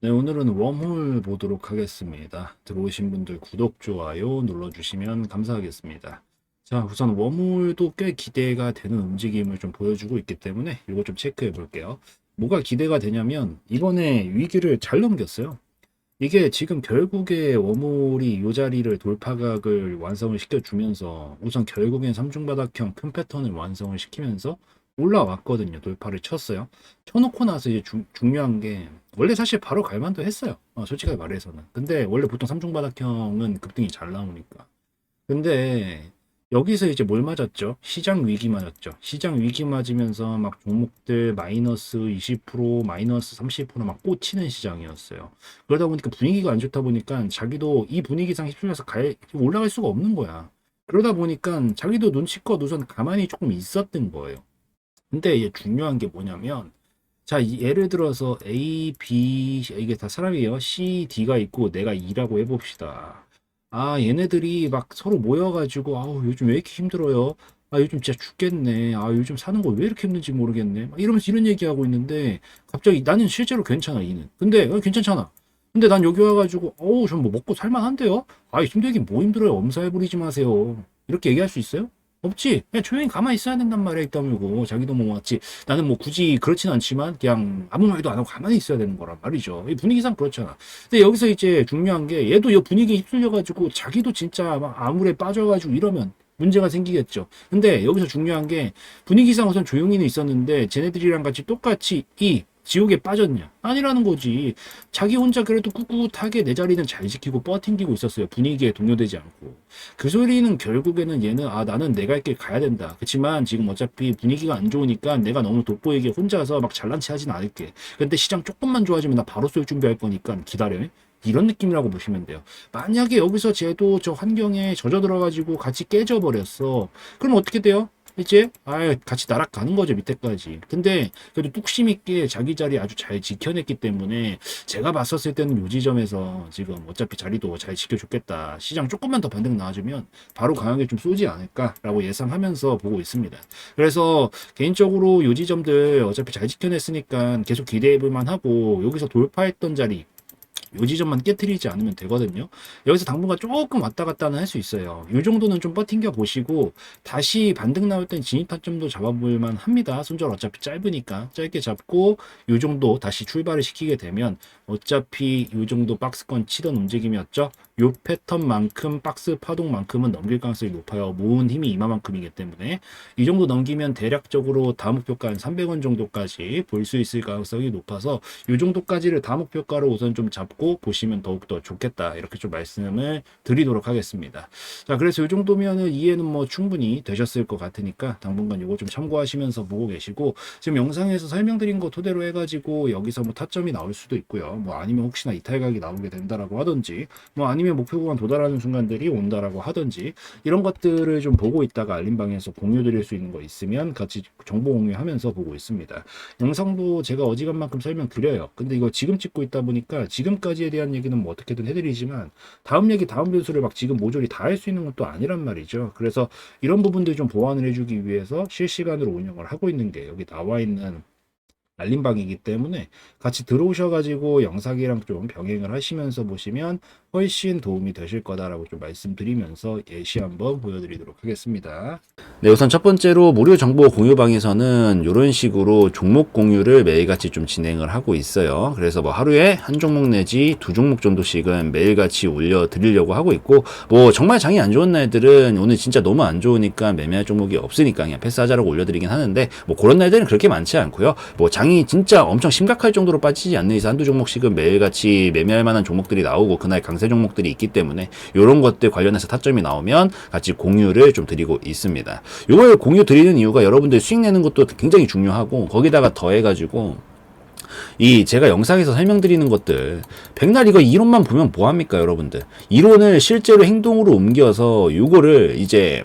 네, 오늘은 웜홀 보도록 하겠습니다. 들어오신 분들 구독, 좋아요 눌러주시면 감사하겠습니다. 자, 우선 웜홀도 꽤 기대가 되는 움직임을 좀 보여주고 있기 때문에 이거 좀 체크해 볼게요. 뭐가 기대가 되냐면 이번에 위기를 잘 넘겼어요. 이게 지금 결국에 웜홀이 이 자리를 돌파각을 완성을 시켜주면서 우선 결국엔 삼중바닥형 큰 패턴을 완성을 시키면서 올라왔거든요. 돌파를 쳤어요. 쳐놓고 나서 이제 중, 중요한 게 원래 사실 바로 갈만도 했어요. 어, 솔직하게 말해서는. 근데 원래 보통 삼중바닥형은 급등이 잘 나오니까. 근데 여기서 이제 뭘 맞았죠? 시장 위기 맞았죠. 시장 위기 맞으면서 막 종목들 마이너스 20% 마이너스 30%막 꽂히는 시장이었어요. 그러다 보니까 분위기가 안 좋다 보니까 자기도 이 분위기상 휩쓸려서 갈, 올라갈 수가 없는 거야. 그러다 보니까 자기도 눈치껏 우선 가만히 조금 있었던 거예요. 근데 이게 중요한 게 뭐냐면 자 이- 예를 들어서 A, B 이게 다 사람이에요. C, D가 있고 내가 E라고 해봅시다. 아 얘네들이 막 서로 모여가지고 아우 요즘 왜 이렇게 힘들어요? 아 요즘 진짜 죽겠네. 아 요즘 사는 거 왜 이렇게 힘든지 모르겠네. 막 이러면서 이런 얘기하고 있는데 갑자기 나는 실제로 괜찮아 이는. 근데 어, 괜찮잖아. 근데 난 여기 와가지고 어우 전 뭐 먹고 살만한데요? 아 힘들긴 뭐 힘들어요. 엄살 부리지 마세요. 이렇게 얘기할 수 있어요? 없지. 그냥 조용히 가만히 있어야 된단 말이야, 이따물고. 자기도 뭐 맞지. 나는 뭐 굳이 그렇진 않지만, 그냥 아무 말도 안 하고 가만히 있어야 되는 거란 말이죠. 이 분위기상 그렇잖아. 근데 여기서 이제 중요한 게, 얘도 이 분위기에 휩쓸려가지고, 자기도 진짜 막 암울에 빠져가지고 이러면, 문제가 생기겠죠. 근데 여기서 중요한 게 분위기상 우선 조용히는 있었는데 쟤네들이랑 같이 똑같이 이 지옥에 빠졌냐? 아니라는 거지. 자기 혼자 그래도 꿋꿋하게 내 자리는 잘 지키고 버팅기고 있었어요. 분위기에 동요되지 않고. 그 소리는 결국에는 얘는 아 나는 내가 할길 가야 된다. 그렇지만 지금 어차피 분위기가 안 좋으니까 내가 너무 돋보이게 혼자서 막 잘난 체 하진 않을게. 근데 시장 조금만 좋아지면 나 바로 쏠 준비할 거니까 기다려. 이런 느낌이라고 보시면 돼요. 만약에 여기서 쟤도 저 환경에 젖어 들어가지고 같이 깨져버렸어. 그럼 어떻게 돼요? 이제 아 같이 날아가는 거죠 밑에까지. 근데 그래도 뚝심 있게 자기 자리 아주 잘 지켜냈기 때문에 제가 봤었을 때는 요 지점에서 지금 어차피 자리도 잘 지켜줬겠다. 시장 조금만 더 반등 나와주면 바로 강하게 좀 쏘지 않을까 라고 예상하면서 보고 있습니다. 그래서 개인적으로 요 지점들 어차피 잘 지켜냈으니까 계속 기대해 볼 만 하고 여기서 돌파했던 자리 요 지점만 깨트리지 않으면 되거든요. 여기서 당분간 조금 왔다 갔다는 할 수 있어요. 요 정도는 좀 버팅겨 보시고 다시 반등 나올 땐 진입 타점도 잡아볼 만 합니다. 손절 어차피 짧으니까 짧게 잡고 요 정도 다시 출발을 시키게 되면 어차피 요 정도 박스권 치던 움직임이었죠. 요 패턴만큼 박스 파동만큼은 넘길 가능성이 높아요. 모은 힘이 이만큼이기 때문에 이 정도 넘기면 대략적으로 다음 목표가 한 300원 정도까지 볼 수 있을 가능성이 높아서 이 정도까지를 다음 목표가로 우선 좀 잡고 보시면 더욱더 좋겠다 이렇게 좀 말씀을 드리도록 하겠습니다. 자 그래서 이 정도면은 이해는 뭐 충분히 되셨을 것 같으니까 당분간 이거 좀 참고하시면서 보고 계시고 지금 영상에서 설명드린 거 토대로 해가지고 여기서 뭐 타점이 나올 수도 있고요. 뭐 아니면 혹시나 이탈각이 나오게 된다라고 하든지 뭐 아니면 목표 구간 도달하는 순간들이 온다라고 하든지 이런 것들을 좀 보고 있다가 알림방에서 공유 드릴 수 있는 거 있으면 같이 정보 공유하면서 보고 있습니다. 영상도 제가 어지간 만큼 설명 드려요. 근데 이거 지금 찍고 있다 보니까 지금까지에 대한 얘기는 뭐 어떻게든 해드리지만 다음 얘기 다음 변수를 막 지금 모조리 다 할 수 있는 것도 아니란 말이죠. 그래서 이런 부분들 좀 보완을 해주기 위해서 실시간으로 운영을 하고 있는 게 여기 나와 있는 알림방이기 때문에 같이 들어오셔가지고 영상이랑 좀 병행을 하시면서 보시면 훨씬 도움이 되실 거다라고 좀 말씀드리면서 예시 한번 보여드리도록 하겠습니다. 네, 우선 첫 번째로 무료 정보 공유방에서는 이런 식으로 종목 공유를 매일같이 좀 진행을 하고 있어요. 그래서 뭐 하루에 한 종목 내지 두 종목 정도씩은 매일같이 올려드리려고 하고 있고, 뭐 정말 장이 안 좋은 날들은 오늘 진짜 너무 안 좋으니까 매매할 종목이 없으니까 그냥 패스하자라고 올려드리긴 하는데, 뭐 그런 날들은 그렇게 많지 않고요. 뭐장 이 진짜 엄청 심각할 정도로 빠지지 않는 이상 한두 종목씩은 매일같이 매매할 만한 종목들이 나오고 그날 강세 종목들이 있기 때문에 이런 것들 관련해서 타점이 나오면 같이 공유를 좀 드리고 있습니다. 이걸 공유 드리는 이유가 여러분들 수익 내는 것도 굉장히 중요하고 거기다가 더해가지고 이 제가 영상에서 설명드리는 것들 백날 이거 이론만 보면 뭐합니까 여러분들 이론을 실제로 행동으로 옮겨서 요거를 이제